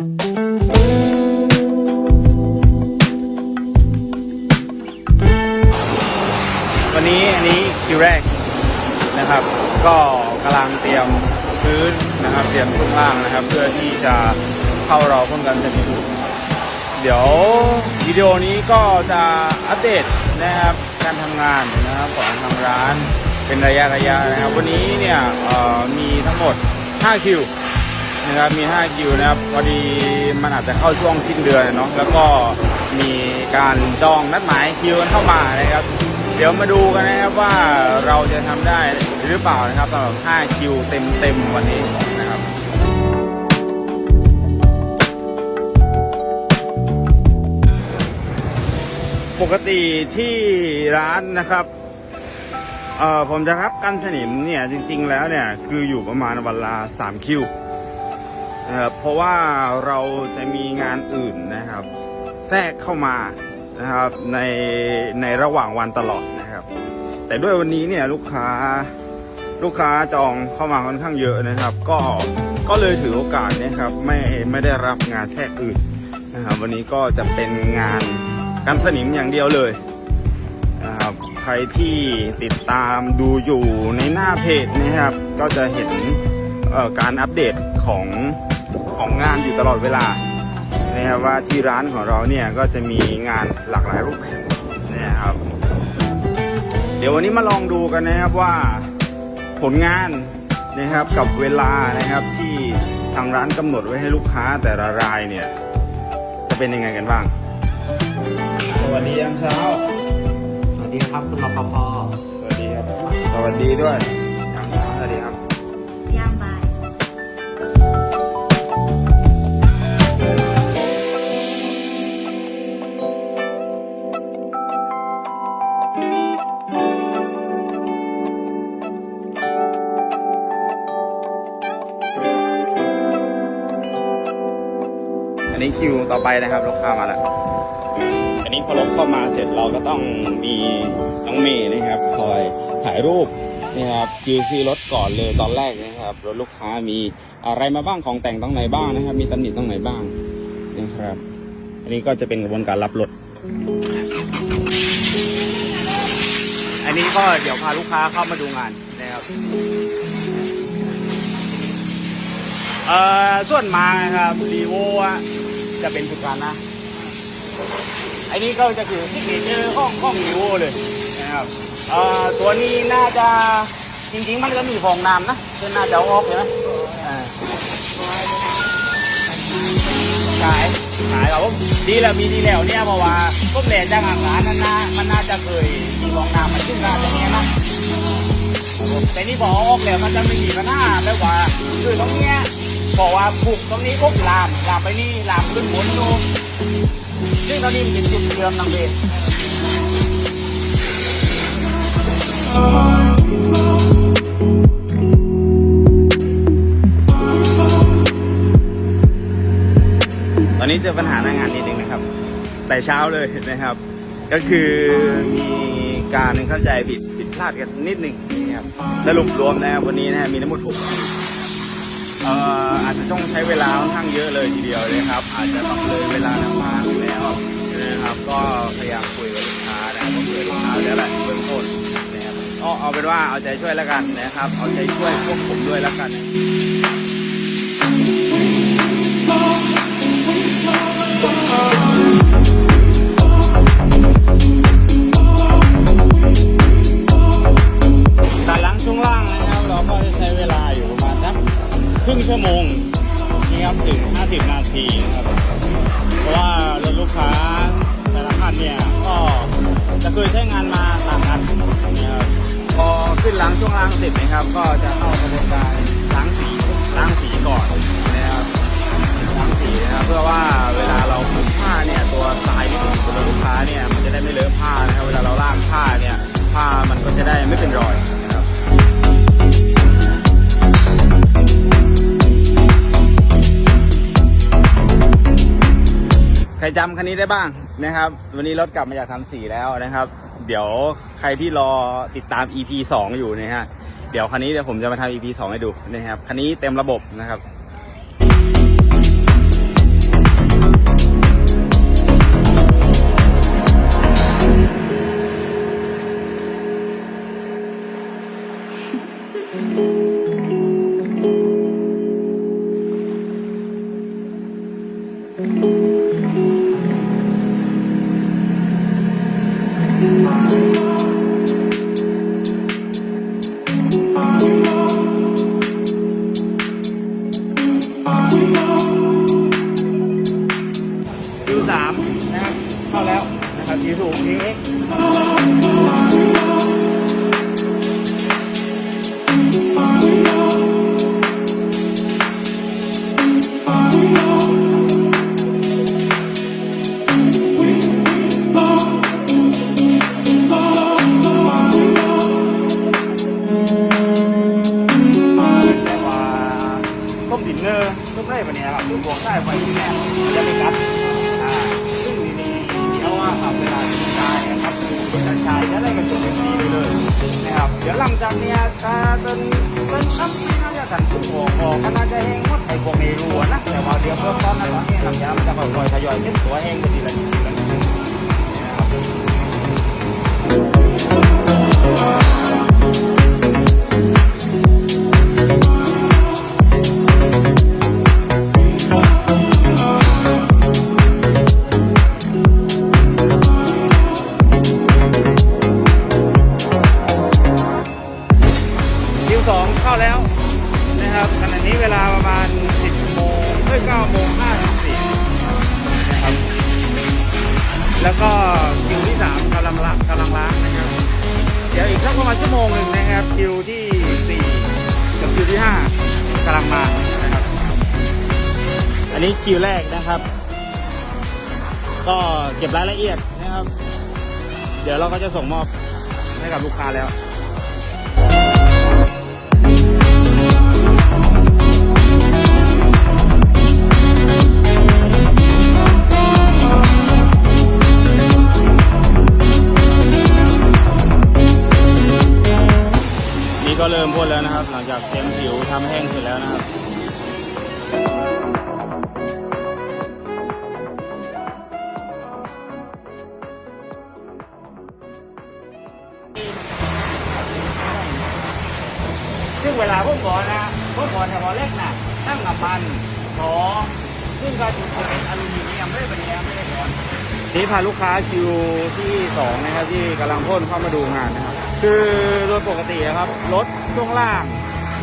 วันนี้อันนี้คิวแรกนะครับ ก็กำลังเตรียมพื้นนะครับ เตรียมช่วงล่างนะครับ เพื่อที่จะเข้ารอพ่นกันสนิมเดี๋ยววิดีโอนี้ก็จะอัปเดตนะครับการทำงานนะครับของทางร้านเป็นระยะระยะนะครับ วันนี้เนี่ยมีทั้งหมด 5 คิว นะครับมี 5 คิวนะครับพอดีมันอาจจะเข้าช่วงสิ้นเดือนเนาะแล้วก็มีการจองนัดหมายคิวกันเข้ามานะครับ เดี๋ยวมาดูกันนะครับว่าเราจะทำได้หรือเปล่านะครับสำหรับ 5 คิวเต็มๆวันนี้นะครับปกติที่ร้านนะครับเอ่อผมจะรับกันสนิมเนี่ยจริง ๆ แล้วเนี่ยคืออยู่ประมาณวันละ3คิว นะครับเพราะว่าเราจะมีงานอื่นนะครับ แทรกเข้ามานะครับในในระหว่างวันตลอดนะครับ แต่ด้วยวันนี้เนี่ยลูกค้าลูกค้าจองเข้ามาค่อนข้างเยอะนะครับ ก็ก็เลยถือโอกาสเนะครับไม่ไม่ได้รับงานแทรกอื่นนะครับ วันนี้ก็จะเป็นงานกันสนิมอย่างเดียวเลยนะครับใครที่ติดตามดูอยู่ในหน้าเพจนะครับ ก็จะเห็นการอัปเดตของ ของงานอยู่ตลอดเวลานะครับว่าที่ร้านของเราเนี่ยก็จะมีงานหลากหลายรูปแบบนะครับ เดี๋ยววันนี้มาลองดูกันนะครับว่าผลงานนะครับกับเวลานะครับที่ทางร้านกำหนดไว้ให้ลูกค้าแต่ละรายเนี่ยจะเป็นยังไงกันบ้าง สวัสดียามเช้า สวัสดีครับคุณรปภสวัสดีครับ สวัสดีด้วย ต่อไปนะครับลูกค้ามาแล้ว อันนี้พอรถเข้ามาเสร็จเราก็ต้องมีน้องเมย์นะครับ คอยถ่ายรูปนะครับคิวซีรถก่อนเลยตอนแรกนะครับรถลูกค้ามีอะไรมาบ้างของแต่งตรงไหนบ้างนะครับ มีตำหนิตรงไหนบ้างนะครับ อันนี้ก็จะเป็นกระบวนการรับรถอันนี้ก็เดี๋ยวพาลูกค้าเข้ามาดูงานนะครับเอ่อส่วนมากนะครับรีโวอะ จะเป็นทุกการนะอ้นี่ก็จะคือที่เจอห้องห้องรีโวเลยนะครับตัวนี้น่าจะจริงๆมันก็มีฟองน้ำนะก็น่าจะออกเลยนะขายขายครับดีแล้วมีดีแล้วเนี่ยเพราะว่าพวกแหล่จากอาหารนั่นนมันน่าจะเคยมีฟองน้ำมันขึ้นมาจากเนี้นะแต่นี่บอกออกแล้วมันจะไม่มีปัญหาแบบว่าคือตรงเนี้ย บอกว่าปลูกตรงนี้ปุ๊บลามลามไปนี่ลามขึ้นหมุนนู่นซึ่งตอนนี้มันเป็นจุดเชื่มทางเบนตอนนี้เจอปัญหาหน้างานนิดนึงนะครับ แต่เช้าเลยนะครับ ก็คือมีการเข้าใจผิดผิดพลาดกันนิดนึงนะครับสรุปรวมนะครับวันนี้นะฮะมีทั้งหมดหกคิว เอ่ออาจจะต้องใช้เวลาค่อนข้างเยอะเลยทีเดียวเลยครับ อาจจะต้องเลยเวลาทำงานแล้วนะครับ ก็พยายามคุยกับลูกค้านะครับคุยกับลูกค้าแล้วแหละเบื้องต้นนะครับก็เอาเป็นว่าเอาใจช่วยแล้วกันนะครับ เอาใจช่วยพวกผมด้วยแล้วกันการ รึ่งชั่วโมงนี่ครับถึง 50 นาทีนะครับ เพราะว่ารถลูกค้าแต่ละคันเนี่ยก็จะเคยใช้งานมาต่างกันนะครับพอขึ้นล้างช่วงล่างเสร็จนะครับ ก็จะเข้ากระบวนการล้างสีล้างสีก่อนนะครับล้างสีนะครับเพื่อว่าเวลาเราคลุมผ้าเนี่ยตัวทรายที่อยู่บนรถลูกค้าเนี่ยมันจะได้ไม่เลอะผ้านะครับ เวลาเราล้างผ้าเนี่ยผ้ามันก็จะได้ไม่เป็นรอย ใครจำคันนี้ได้บ้างนะครับ วันนี้รถกลับมาจากทำสีแล้วนะครับ เดี๋ยวใครที่รอติดตาม EP 2 อยู่นะฮะเดี๋ยวคันนี้เดี๋ยวผมจะมาทำ EP 2 ให้ดูนะครับคันนี้เต็มระบบนะครับうん。 จะแห้งหมดไอ้พวกเมรูอะนะ แต่ว่าเดี๋ยวเพิ่มตอนนั้นตอนนี้น้ำยามันจะค่อยๆทยอยเช็ดตัวแห้งไปทีละนิดทีละนิดนะครับ นะครับขณะนี้เวลาประมาณ 10โมงเอ้ย9โมง54นะครับแล้วก็คิวที่สามกำลังละกำลังล้างนะครับ เดี๋ยวอีกสักประมาณชั่วโมงหนึ่งนะครับคิวที่สี่กับคิวที่ห้ากำลังมานะครับ อันนี้คิวแรกนะครับ ก็เก็บรายละเอียดนะครับ เดี๋ยวเราก็จะส่งมอบให้กับลูกค้าแล้ว ซึ่งเวลาพวกก่อนนะพวกก่อนเนี่ยพอเล็กนะตั้งน้ำมันขอซึ่งก็จะเป็นอลูมิเนียมไม่ได้เป็นแอมไม่ได้ก่อนนี่พาลูกค้าคิวที่สองนะครับที่กำลังพ่นเข้ามาดูงานนะครับ คือโดยปกติครับรถช่วงล่าง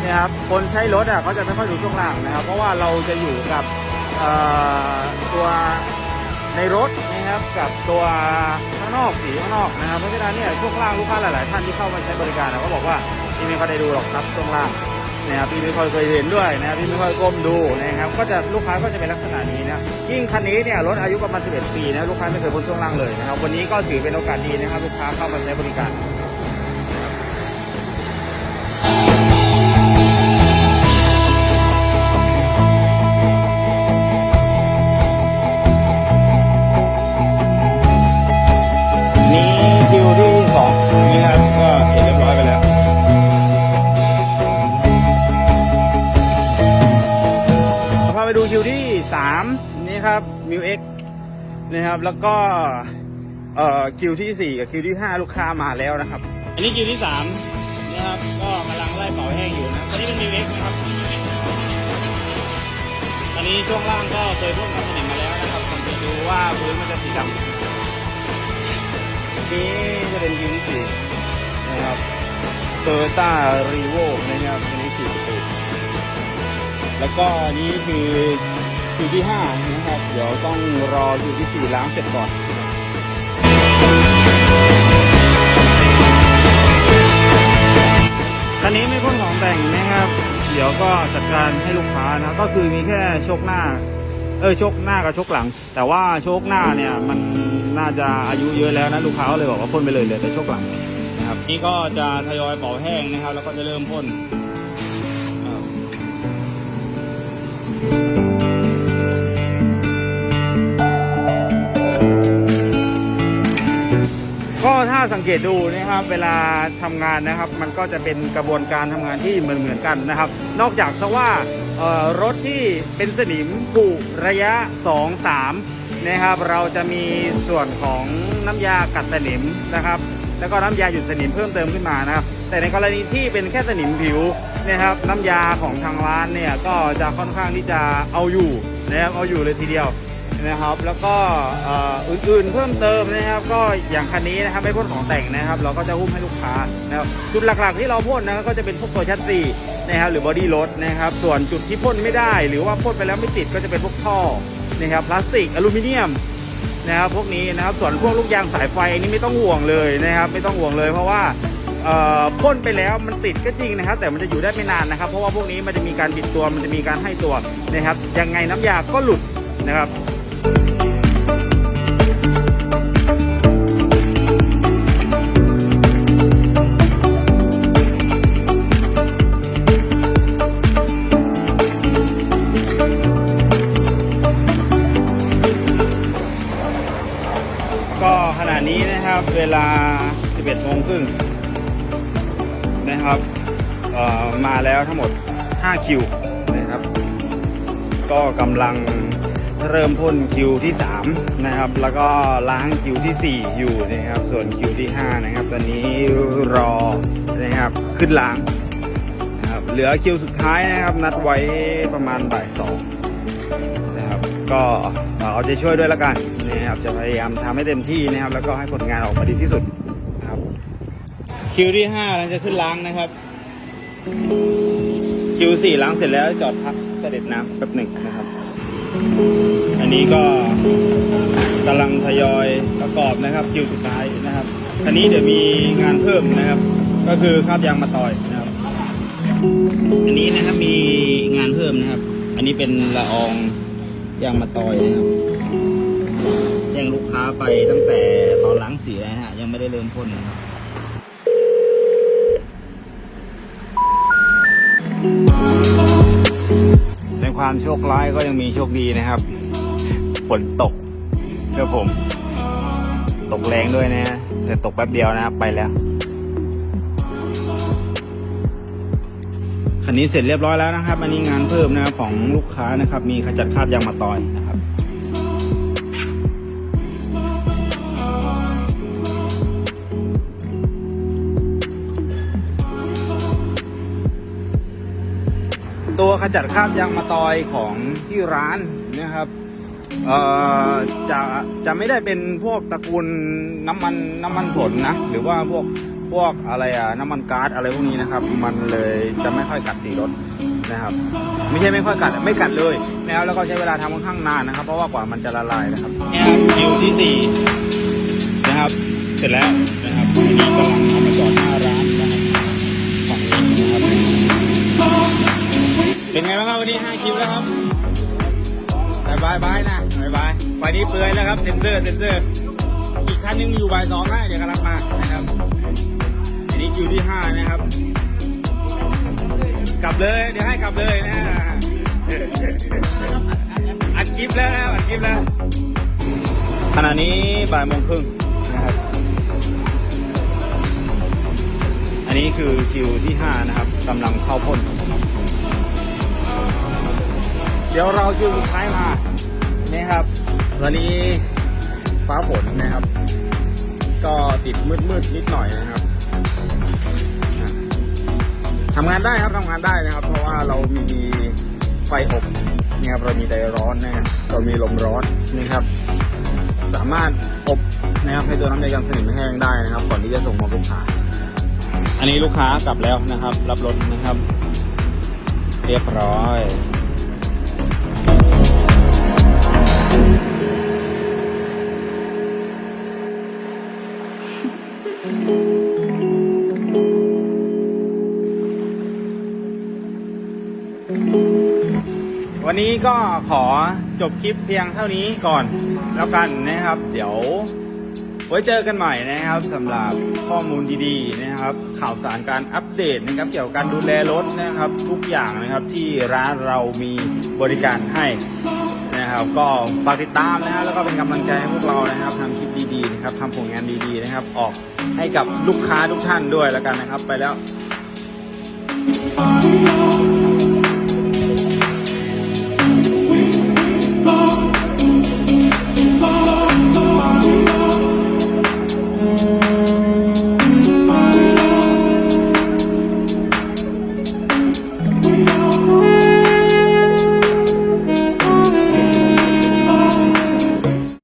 นี่ยครับคนใช้รถอะเขาจะไม่ค่อยดูช่วงล่างนะครับ เพราะว่าเราจะอยู่กับตัวในรถนะครับกับตัวข้างนอกสีข้างนอกนะครับเพราะฉะนั้นเนี่ยช่วงล่างลูกค้าหลาย ๆ ท่านที่เข้ามาใช้บริการนะก็บอกว่าพี่ไม่ค่อยได้ดูหรอกครับช่วงล่างนะครับพี่ไม่ค่อยเคยเห็นด้วยนะครับพี่ไม่ค่อยก้มดูนะครับก็จะลูกค้าก็จะเป็นลักษณะนี้นะยิ่งคันนี้เนี่ยรถอายุประมาณ 11 ปีนะลูกค้าไม่เคยพ้นช่วงล่างเลยนะครับวันนี้ก็ถือเป็นโอกาสดีนะครับลูกค้าเข้ามาใช้บริการ แล้วก็เอ่อคิวที่สี่กับคิวที่ห้าลูกค้ามาแล้วนะครับ อันนี้คิวที่สามนะครับก็กำลังไล่เป่าแห้งอยู่นะอันนี้เป็นมิวเอ็กนะครับอันนี้ช่วงล่างก็เคยพ่นกับสนิมมาแล้วนะครับสังเกตดูว่าพื้นมันจะสีดำนี่จะเป็นคิวที่สี่นะครับโตโยต้ารีโวนะครับอันนี้คือประตูแล้วก็อันนี้คือ คิวที่ห้านะครับ เดี๋ยวต้องรอคิวที่สี่ล้างเสร็จก่อนคันนี้ไม่พ่นของแต่งนะครับ เดี๋ยวก็จัดการให้ลูกค้านะก็คือมีแค่โชคหน้า เออโชคหน้ากับโชคหลัง แต่ว่าโชคหน้าเนี่ยมันน่าจะอายุเยอะแล้วนะลูกค้าก็เลยบอกว่าพ่นไปเลยเหลยแต่โชคหลังนะครับ นี่ก็จะทยอยเป่าแห้งนะครับ แล้วก็จะเริ่มพ่น ก็ถ้าสังเกตดูนะครับเวลาทำงานนะครับ มันก็จะเป็นกระบวนการทำงานที่เหมือนเหมือนๆกันนะครับ นอกจากซะว่ารถที่เป็นสนิมผุระยะ 2 3นะครับ เราจะมีส่วนของน้ำยากัดสนิมนะครับ แล้วก็น้ำยาหยุดสนิมเพิ่มเติมขึ้นมานะครับ แต่ในกรณีที่เป็นแค่สนิมผิวนะครับ น้ำยาของทางร้านเนี่ยก็จะค่อนข้างที่จะเอาอยู่นะครับเอาอยู่เลยทีเดียว นะครับ แล้วก็อื่นๆเพิ่มเติมนะครับ ก็อย่างคันนี้นะครับไม่พ่นของแต่งนะครับ เราก็จะหุ้มให้ลูกค้านะครับจุดหลักๆที่เราพ่นนะก็จะเป็นพวกตัวชัดซีนะครับหรือบอดี้รถนะครับ ส่วนจุดที่พ่นไม่ได้ หรือว่าพ่นไปแล้วไม่ติดก็จะเป็นพวกท่อนะครับพลาสติกอลูมิเนียมนะครับพวกนี้นะครับส่วนพวกลูกยางสายไฟอันนี้ไม่ต้องห่วงเลยนะครับ ไม่ต้องห่วงเลยเพราะว่าพ่นไปแล้วมันติดก็จริงนะครับ แต่มันจะอยู่ได้ไม่นานนะครับ เพราะว่าพวกนี้มันจะมีการบิดตัวมันจะมีการให้ตัวนะครับยังไงน้ำยาก็หลุดนะครับ เวลา 11โมงครึ่งนะครับมาแล้วทั้งหมด 5 คิวนะครับ ก็กำลังเริ่มพ่นคิวที่ 3 นะครับ แล้วก็ล้างคิวที่ 4 อยู่นะครับ ส่วนคิวที่ 5 นะครับ ตอนนี้รอนะครับขึ้นล้างนะครับเหลือคิวสุดท้ายนะครับ นัดไว้ประมาณบ่ายสองนะครับ ก็เอาใจช่วยด้วยละกัน นะครับ จะพยายามทำให้เต็มที่นะครับ แล้วก็ให้ผลงานออกมาดีที่สุดครับ คิวที่ห้าเราจะขึ้นล้างนะครับ คิวสี่ล้างเสร็จแล้วจอดพักเสด็จน้ำแป๊บหนึ่งนะครับ อันนี้ก็กำลังทยอยประกอบนะครับคิวสุดท้ายนะครับคันนี้เดี๋ยวมีงานเพิ่มนะครับ ก็คือคาบยางมาต่อยนะครับ อันนี้นะครับมีงานเพิ่มนะครับ อันนี้เป็นละอองยางมาต่อยนะครับ ลูกค้าไปตั้งแต่ตอนล้างสีแล้วนะฮะ ยังไม่ได้เริ่มพ่นนะครับในความโชคร้ายก็ยังมีโชคดีนะครับฝนตกเชื่อผม ตกแรงด้วยนะฮะแต่ตกแป๊บเดียวนะครับไปแล้วคันนี้เสร็จเรียบร้อยแล้วนะครับ อันนี้งานเพิ่มนะครับของลูกค้านะครับ มีขจัดคราบยางมาตอยนะครับ ตัวขจัดคราบยางมาตอยของที่ร้านนะครับเอ่อจะจะไม่ได้เป็นพวกตระกูลน้ำมันน้ำมันผลนะ หรือว่าพวกพวกอะไรอะน้ำมันก๊าซอะไรพวกนี้นะครับ มันเลยจะไม่ค่อยกัดสีรถนะครับ ไม่ใช่ไม่ค่อยกัดไม่กัดเลยนะครับแล้วก็ใช้เวลาทำค่อนข้างนานนะครับ เพราะว่ากว่ามันจะละลายนะครับเนี่ยคิวที่สี่นะครับ เสร็จแล้วนะครับอันนี้กำลังเอามาจอดหน้า วันนี้ห้าคิวแล้วครับบายบายบายนะบายบายไฟนี้เปลือยแล้วครับเซ็นเซอร์เซ็นเซอร์อีกคันนึงอยู่บ่ายสองนะเดี๋ยวกำลังมานะครับอันนี้คิวที่ห้านะครับ กลับเลยเดี๋ยวให้กลับเลยนะอัดคลิปแล้วนะอัดคลิปแล้วขณะนี้บ่ายโมงครึ่งนะครับอันนี้คือคิวที่ห้านะครับกำลังเข้าพ่น ดี๋ยวเราคิวสุดท้ายมานี่ครับตอนนี้ฟ้าฝนนะครับ ก็ติดมืดๆนิดหน่อยนะครับทำงานได้ครับทำงานได้นะครับ เพราะว่าเรามีไฟอบนะครับเรามีไดร้อนนะครับเรามีลมร้อนนะครับ สามารถอบนะครับให้ตัวน้ำยากันสนิมแห้งได้นะครับ ก่อนที่จะส่งมอบลูกค้า อันนี้ลูกค้ากลับแล้วนะครับ รับรถนะครับ เรียบร้อย วันนี้ก็ขอจบคลิปเพียงเท่านี้ก่อนแล้วกันนะครับ เดี๋ยวไว้เจอกันใหม่นะครับสำหรับข้อมูลดีๆนะครับ ข่าวสารการอัปเดตนะครับ เกี่ยวกับการดูแลรถนะครับ ทุกอย่างนะครับที่ร้านเรามีบริการให้ นะครับก็ฝากติดตามนะครับแล้วก็เป็นกำลังใจให้พวกเรานะครับทำคลิปดีๆนะครับทำผลงานดีๆนะครับ ออกให้กับลูกค้าทุกท่านด้วยแล้วกันนะครับ ไปแล้ว